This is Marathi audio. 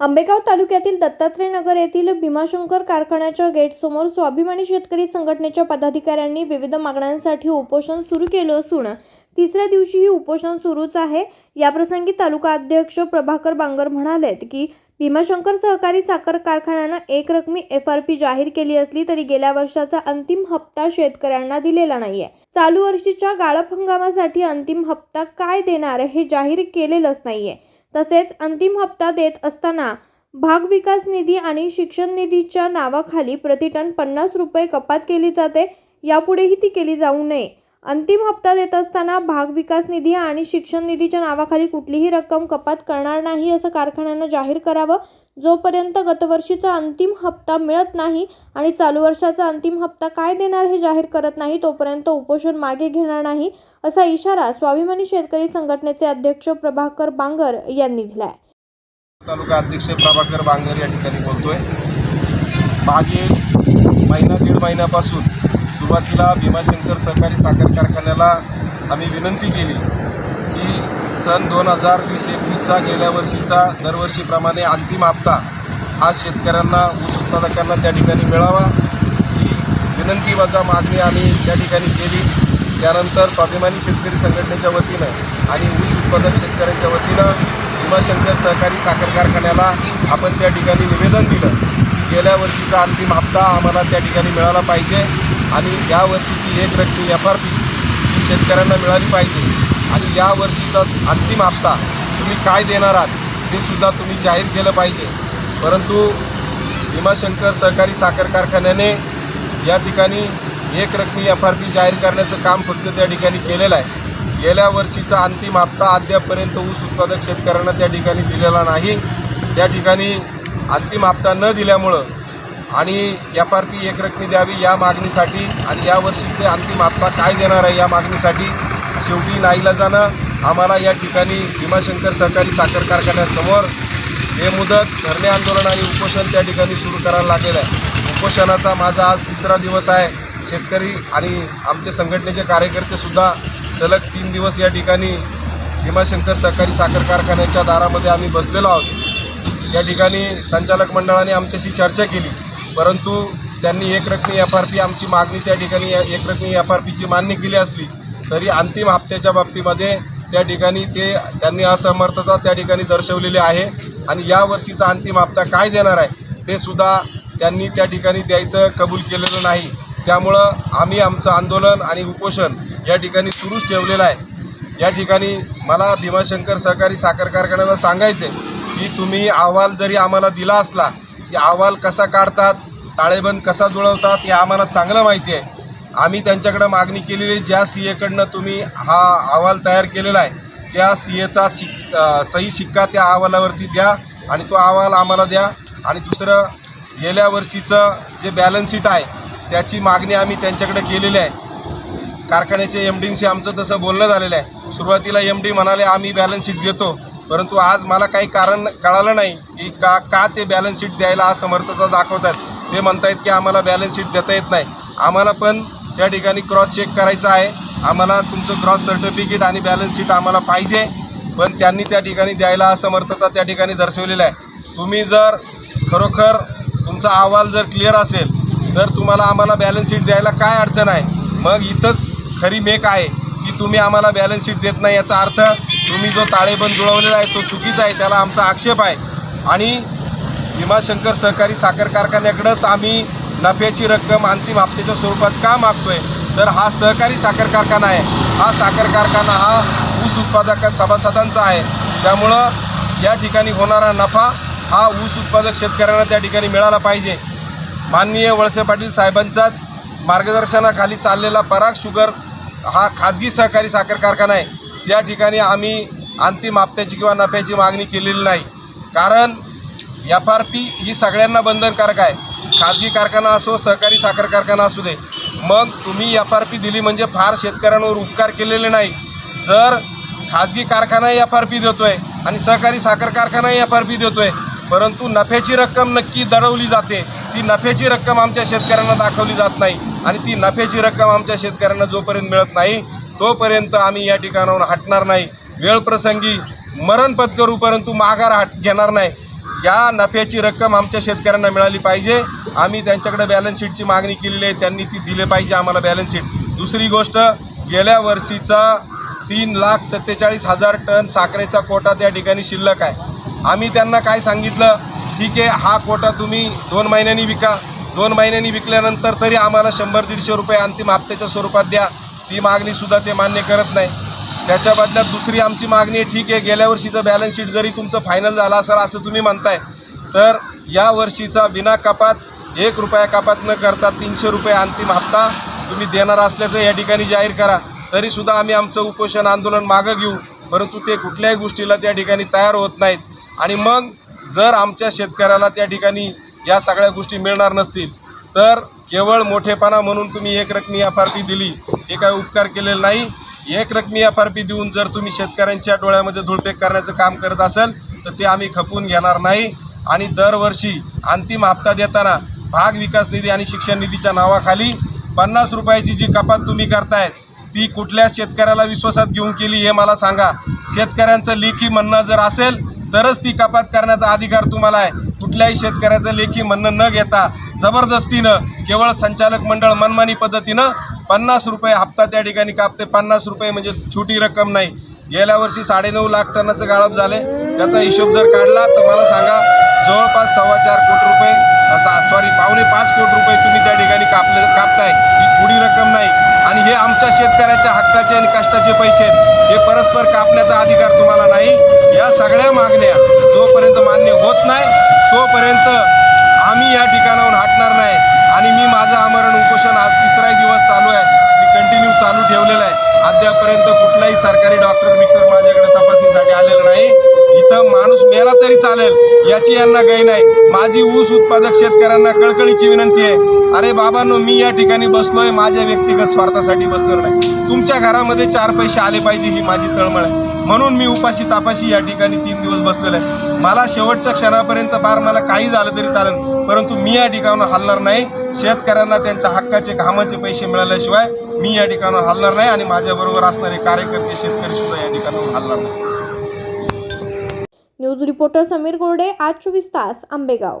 आंबेगाव तालुक्यातील दत्तात्रय नगर येथील भीमाशंकर कारखान्याच्या गेटसमोर स्वाभिमानी शेतकरी संघटनेच्या पदाधिकाऱ्यांनी विविध मागण्यांसाठी उपोषण सुरू केलं असून तिसऱ्या दिवशीही उपोषण सुरूच आहे. याप्रसंगी तालुका अध्यक्ष प्रभाकर बांगर म्हणालेत की भीमाशंकर सहकारी साखर कारखान्यानं एक रकमी एफ आर पी जाहीर केली असली तरी गेल्या वर्षाचा अंतिम हप्ता शेतकऱ्यांना दिलेला नाहीये. चालू वर्षीच्या गाळप हंगामासाठी अंतिम हप्ता काय देणार हे जाहीर केलेलंच नाहीये. तसेच अंतिम हप्ता देत असताना भाग विकास निधी आणि शिक्षण निधीच्या नावाखाली प्रतिटन पन्नास रुपये कपात केली जाते. यापुढेही ती केली जाऊ नये. अंतिम हप्ता देत असताना भाग विकास निधी आणि शिक्षण निधीच्या नावाखाली कुठलीही रक्कम कपात करणार नाही असं कारखान्यानं जाहीर करावं. जोपर्यंत गतवर्षीचा अंतिम हप्ता मिळत नाही आणि चालू वर्षाचा अंतिम हप्ता काय देणार हे जाहीर करत नाही तोपर्यंत उपोषण मागे घेणार नाही असा इशारा स्वाभिमानी शेतकरी संघटनेचे अध्यक्ष प्रभाकर बांगर यांनी दिलाय. तालुका अध्यक्ष प्रभाकर बांगर या ठिकाणी बोलतोय. मागे महिना दीड महिन्यापासून सुरुवातीला भीमाशंकर सहकारी साखर कारखान्याला आम्ही विनंती केली की सन दोन हजार वीस एकवीसचा गेल्या वर्षीचा दरवर्षीप्रमाणे अंतिम हप्ता हा शेतकऱ्यांना ऊस उत्पादकांना त्या ठिकाणी मिळावा ही विनंती वजा मागणी आम्ही त्या ठिकाणी केली. त्यानंतर स्वाभिमानी शेतकरी संघटनेच्या वतीनं आणि ऊस उत्पादक शेतकऱ्यांच्या वतीनं भीमाशंकर सहकारी साखर कारखान्याला आपण त्या ठिकाणी निवेदन दिलं गेल्या वर्षीचा अंतिम हप्ता आम्हाला त्या ठिकाणी मिळाला पाहिजे. आणि या वर्षीची एक रक्कम एफ आर पी ही शेतकऱ्यांना मिळाली पाहिजे. आणि या वर्षीचा अंतिम हप्ता तुम्ही काय देणार आहात ते सुद्धा तुम्ही जाहीर केलं पाहिजे. परंतु भीमाशंकर सहकारी साखर कारखान्याने या ठिकाणी एक रकमी एफ आर पी जाहीर करण्याचं काम फक्त त्या ठिकाणी केलेलं आहे. गेल्या वर्षीचा अंतिम हप्ता अद्यापपर्यंत ऊस उत्पादक शेतकऱ्यांना त्या ठिकाणी दिलेला नाही. त्या ठिकाणी अंतिम हप्ता न दिल्यामुळं आणि एफ आर पी एकरकमी द्यावी या मागणीसाठी आणि यावर्षीचे अंतिम हप्ता काय देणार आहे या मागणीसाठी शेवटी नाईलाजानं आम्हाला या ठिकाणी भीमाशंकर सहकारी साखर कारखान्यासमोर बेमुदत धरणे आंदोलन आणि उपोषण त्या ठिकाणी सुरू करायला लागलेलं आहे. उपोषणाचा माझा आज तिसरा दिवस आहे. शेतकरी आणि आमचे संघटनेचे कार्यकर्तेसुद्धा सलग तीन दिवस या ठिकाणी भीमाशंकर सहकारी साखर कारखान्याच्या दारामध्ये आम्ही बसलेलो आहोत. या ठिकाणी संचालक मंडळाने आमच्याशी चर्चा केली. परंतु त्यांनी एकरकमी एफ आर पी आमची मागणी त्या ठिकाणी एकरकमी एफ आर पीची मान्य केली असली तरी अंतिम हप्त्याच्या बाबतीमध्ये त्या ठिकाणी ते त्यांनी असमर्थता त्या ठिकाणी दर्शवलेली आहे. आणि या वर्षीचा अंतिम हप्ता काय देणार आहे ते सुद्धा त्यांनी त्या ठिकाणी द्यायचं कबूल केलेलं नाही. त्यामुळं आम्ही आमचं आंदोलन आणि उपोषण या ठिकाणी सुरूच ठेवलेलं आहे. या ठिकाणी मला भीमाशंकर सहकारी साखर कारखान्याला सांगायचं की तुम्ही अहवाल जरी आम्हाला दिला असला की अहवाल कसा काढतात ताळेबंद कसा जुळवतात हे आम्हाला चांगलं माहिती आहे. आम्ही त्यांच्याकडं मागणी केलेली आहे, ज्या सी एकडनं तुम्ही हा अहवाल तयार केलेला आहे त्या सी एचा शिक सही शिक्का त्या अहवालावरती द्या आणि तो अहवाल आम्हाला द्या. आणि दुसरं गेल्या वर्षीचं जे बॅलन्स शीट आहे त्याची मागणी आम्ही त्यांच्याकडे केलेली आहे. कारखान्याच्या एम डींशी आमचं तसं बोलणं झालेलं आहे. सुरुवातीला एम डी म्हणाले आम्ही बॅलन्स शीट देतो. परंतु आज मला काही कारण कळालं नाही की का का ते बॅलन्स शीट द्यायला असमर्थता दाखवतात. ते म्हणतायत की आम्हाला बॅलन्स शीट देता येत नाही. आम्हाला पण त्या ठिकाणी क्रॉस चेक करायचं आहे. आम्हाला तुमचं क्रॉस सर्टिफिकेट आणि बॅलन्स शीट आम्हाला पाहिजे. पण त्यांनी त्या ठिकाणी द्यायला असमर्थता त्या ठिकाणी दर्शवलेलं आहे. तुम्ही जर खरोखर तुमचा अहवाल जर क्लिअर असेल तर तुम्हाला आम्हाला बॅलन्स शीट द्यायला काय अडचण आहे? मग इथंच खरी मेक आहे की तुम्ही आम्हाला बॅलन्स शीट देत नाही याचा अर्थ तुम्ही जो ताळेबंद जुळवलेला आहे तो चुकीचा आहे त्याला आमचा आक्षेप आहे. आणि भीमाशंकर सहकारी साखर कारखान्याकडंच आम्ही नफ्याची रक्कम अंतिम हप्त्याच्या स्वरूपात का मागतोय? तर हा सहकारी साखर कारखाना आहे. हा साखर कारखाना हा ऊस उत्पादक सभासदांचा आहे. त्यामुळं या ठिकाणी होणारा नफा हा ऊस उत्पादक शेतकऱ्यांना त्या ठिकाणी मिळाला पाहिजे. माननीय वळसे पाटील साहेबांचाच मार्गदर्शनाखाली चाललेला पराग शुगर हा खाजगी सहकारी साखर कारखाना आहे. या ठिकाणी आम्ही अंतिम हप्त्याची किंवा नफ्याची मागणी केलेली नाही. कारण एफ आर पी ही सगळ्यांना बंधनकारक आहे. खाजगी कारखाना असो सहकारी साखर कारखाना असू दे. मग तुम्ही एफ आर पी दिली म्हणजे फार शेतकऱ्यांवर उपकार केलेले नाही. जर खाजगी कारखानाही एफ आर पी देतो आहे आणि सहकारी साखर कारखानाही एफ आर पी देतो आहे परंतु नफ्याची रक्कम नक्की दडवली जाते ती नफ्याची रक्कम आमच्या शेतकऱ्यांना दाखवली जात नाही आणि ती नफ्याची रक्कम आमच्या शेतकऱ्यांना जोपर्यंत मिळत नाही तोपर्यंत आम्ही या ठिकाणाहून हटणार नाही. वेळप्रसंगी मरण पत्करू परंतु माघार हट घेणार नाही. या नफ्याची रक्कम आमच्या शेतकऱ्यांना मिळाली पाहिजे. आम्ही त्यांच्याकडे बॅलन्स शीटची मागणी केलेली आहे. त्यांनी ती दिले पाहिजे आम्हाला बॅलन्स शीट दुसरी गोष्ट गेल्या वर्षीचा तीन लाख सत्तेचाळीस हजार टन साखरेचा कोटा त्या ठिकाणी शिल्लक आहे. आम्ही त्यांना काय सांगितलं? ठीक आहे हा कोटा तुम्ही दोन महिन्यांनी विका. दोन महिन्यांनी विकल्यानंतर तरी आम्हाला शंभर दीडशे रुपये अंतिम हप्त्याच्या स्वरूपात द्या. ती मागणीसुद्धा ते मान्य करत नाही. त्याच्या बदल्यात दुसरी आमची मागणी ठीक आहे गेल्या वर्षीचं बॅलन्स शीट जरी तुमचं फायनल झालं असेल असं तुम्ही म्हणताय तर या वर्षीचा बिना कपात एक रुपया कपात न करता तीनशे रुपये अंतिम हप्ता तुम्ही देणार असल्याचं या ठिकाणी जाहीर करा. तरीसुद्धा आम्ही आमचं उपोषण आंदोलन मागं घेऊ परंतु ते कुठल्याही गोष्टीला त्या ठिकाणी तयार होत नाहीत. आणि मग जर आमच्या शेतकऱ्याला त्या ठिकाणी या सगळ्या गोष्टी मिळणार नसतील तर केवळ मोठेपणा म्हणून तुम्ही एक रकमी एफआरपी दिली हे काय उपकार केलेला नाही. एक रकमी एफआरपी देऊन जर तुम्ही शेतकऱ्यांच्या डोळ्यामध्ये धुळपेक करण्याचं काम करत असाल तर ते आम्ही खपवून घेणार नाही. आणि दरवर्षी अंतिम हप्ता देताना भाग विकास निधी आणि शिक्षण निधीच्या नावाखाली पन्नास रुपयाची जी कपात तुम्ही करतायत ती कुठल्या शेतकऱ्याला विश्वासात घेऊन केली हे मला सांगा. शेतकऱ्यांचं लेखी म्हणणं जर असेल तरच ती कपात करण्याचा अधिकार तुम्हाला आहे. कुठल्याही शेतकऱ्याचं लेखी म्हणणं न घेता जबरदस्तीनं केवळ संचालक मंडळ मनमानी पद्धतीनं पन्नास रुपये हप्ता त्या ठिकाणी कापते. पन्नास रुपये म्हणजे छोटी रक्कम नाही. गेल्या वर्षी साडेनऊ लाख टनाचं गाळप झाले. त्याचा हिशोब जर काढला तर मला सांगा जवळपास सव्वा चार कोटी रुपये असा सॉरी पावणे पाच कोटी रुपये तुम्ही त्या ठिकाणी कापले कापताय. ही थोडी रक्कम नाही. आणि हे आमच्या शेतकऱ्याच्या हक्काचे आणि कष्टाचे पैसे आहेत. हे परस्पर कापण्याचा अधिकार तुम्हाला नाही. या सगळ्या मागण्या जोपर्यंत मान्य होत नाही तोपर्यंत आम्ही या ठिकाणाहून हटणार नाही. आणि मी माझं आमरण उपोषण आज तिसराही दिवस चालू आहे. मी कंटिन्यू चालू ठेवलेलं आहे. अद्यापर्यंत कुठलाही सरकारी डॉक्टर बिक्टर माझ्याकडे तपासणीसाठी आलेलं नाही. इथं माणूस मेला तरी चालेल याची यांना काही नाही. माझी ऊस उत्पादक शेतकऱ्यांना कळकळीची विनंती आहे. अरे बाबांनो मी या ठिकाणी बसलोय माझ्या व्यक्तिगत स्वार्थासाठी बसलो नाही. तुमच्या घरामध्ये चार पैसे आले पाहिजे ही माझी तळमळ आहे. म्हणून मी उपाशी तापाशी या ठिकाणी तीन दिवस बसलेलो आहे. मला शेवटच्या क्षणापर्यंत फार मला काही झालं तरी चालेल परंतु मी या ठिकाणावर हलणार नाही. शेतकऱ्यांना त्यांच्या हक्काचे कामाचे पैसे मिळाल्याशिवाय मी या ठिकाणावर हलणार नाही आणि माझ्याबरोबर असणारे कार्यकर्ते शेतकरी सुद्धा या ठिकाणावर हलणार नाही. न्यूज रिपोर्टर समीर गोरडे आज चोवीस तास आंबेगाव.